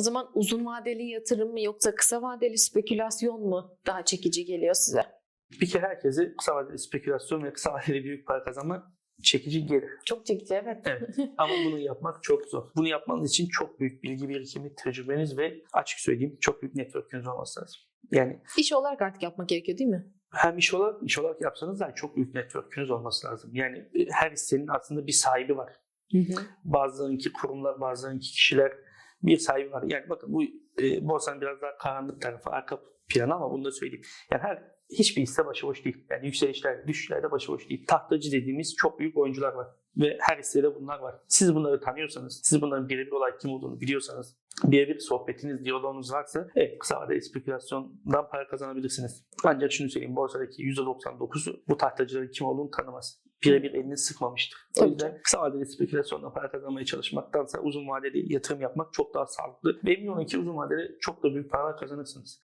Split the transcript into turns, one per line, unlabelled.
O zaman uzun vadeli yatırım mı yoksa kısa vadeli spekülasyon mu daha çekici geliyor size?
Bir kere herkese kısa vadeli spekülasyon ve kısa vadeli büyük para kazanma çekici gelir.
Çok çekici evet.
Evet. Ama bunu yapmak çok zor. Bunu yapmanız için çok büyük bilgi birikimi, tecrübeniz ve açık söyleyeyim çok büyük network'ünüz olması lazım. Yani
İş olarak artık yapmak gerekiyor değil mi?
hem iş olarak iş olarak yapsanız da çok büyük network'ünüz olması lazım. Yani e, her hissenin aslında bir sahibi var. Bazılarınki kurumlar, bazılarınki kişiler bir sahibi var. Yani bakın bu e, borsanın biraz daha karanlık tarafı, arka planı ama bunu da söyleyeyim. Yani her hiçbir hisse başıboş değil. Yani yükselişler, düşüşler de başıboş değil. Tahtacı dediğimiz çok büyük oyuncular var. Ve her hissede bunlar var. Siz bunları tanıyorsanız, siz bunların birebir olarak kim olduğunu biliyorsanız, birebir sohbetiniz, diyaloğunuz varsa evet kısa vadeli spekülasyondan para kazanabilirsiniz. Ancak şunu söyleyeyim, borsadaki %99'u bu tahtacıların kim olduğunu tanımaz. Birebir elini sıkmamıştır. O
Tabii
yüzden kısa vadeli spekülasyonla para kazanmaya çalışmaktansa uzun vadeli yatırım yapmak çok daha sağlıklı. Ve emin olun ki uzun vadede çok da büyük paralar kazanırsınız.